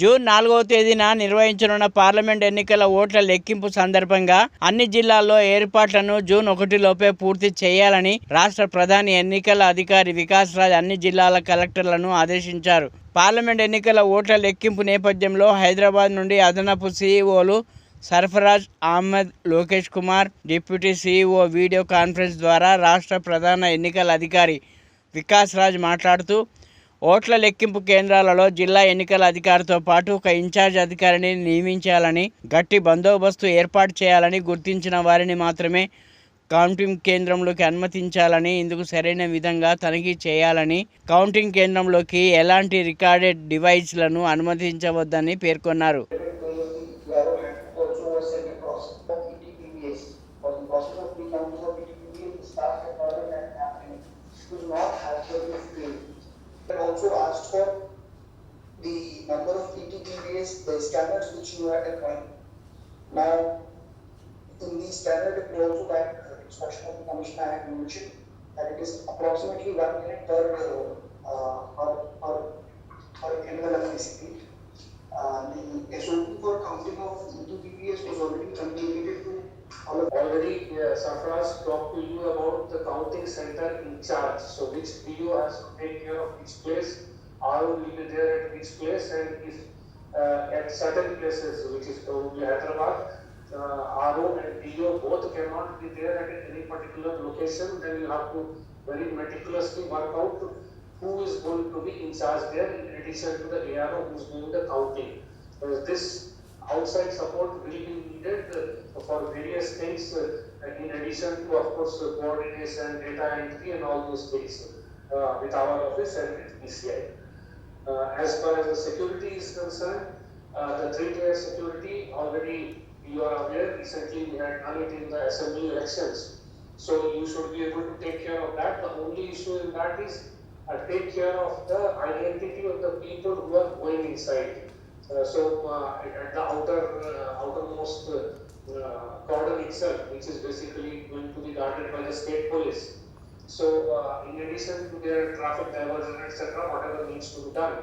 June నాలుగవ తేదీన నిర్వహించనున్న పార్లమెంట్ ఎన్నికల ఓట్ల లెక్కింపు సందర్భంగా అన్ని జిల్లాల్లో ఏర్పాట్లను జూన్ ఒకటిలోపే పూర్తి చేయాలని రాష్ట్ర ప్రధాని ఎన్నికల అధికారి వికాస్ రాజ్ అన్ని జిల్లాల కలెక్టర్లను ఆదేశించారు. పార్లమెంట్ ఎన్నికల ఓట్ల లెక్కింపు నేపథ్యంలో హైదరాబాద్ నుండి అదనపు సీఈఓలు Sarfaraz Ahmed Lokesh Kumar deputy CEO video conference ద్వారా రాష్ట్ర ప్రధాన ఎన్నికల అధికారి వికాస్ రాజ్ మాట్లాడుతూ ఓట్ల లెక్కింపు కేంద్రాలలో జిల్లా ఎన్నికల అధికారితో పాటు ఒక ఇన్ఛార్జ్ అధికారిని నియమించాలని గట్టి బందోబస్తు ఏర్పాటు చేయాలని గుర్తించిన వారిని మాత్రమే కౌంటింగ్ కేంద్రంలోకి అనుమతించాలని ఇందుకు సరైన విధంగా తనిఖీ చేయాలని కౌంటింగ్ కేంద్రంలోకి ఎలాంటి రికార్డెడ్ డివైస్లను అనుమతించవద్దని పేర్కొన్నారు. And also asked for the number of PTPVS, the standards which you had applied. Now, in the standard, will also that uh, instruction of the commissioner I had mentioned, that it is approximately one minute per, uh, per, per, per envelope basically. Uh, the SOP for counting of ETPPS was already communicated to Already, uh, Sarfraz talked to you about the counting center in charge, so which DO has to take care of each place, RO will be there at each place, and if, uh, at certain places, which is probably Hyderabad, uh, RO and DO both cannot be there at any particular location, then you have to very meticulously work out who is going to be in charge there in addition to the ARO who is doing the counting. Uh, this outside support will be needed uh, for various things uh, in addition to of course coordination, data entry and all those things uh, with our office and with PCI. As far as the security is concerned, the three-tier security already you are aware recently we had done it in the assembly elections. So you should be able to take care of that. The only issue in that is uh, take care of the identity of the people who are going inside. Uh, so uh, at the outer uh, outermost cordon itself, which is basically going to be guarded by the state police. So in addition to their traffic diversion, etc., whatever needs to be done,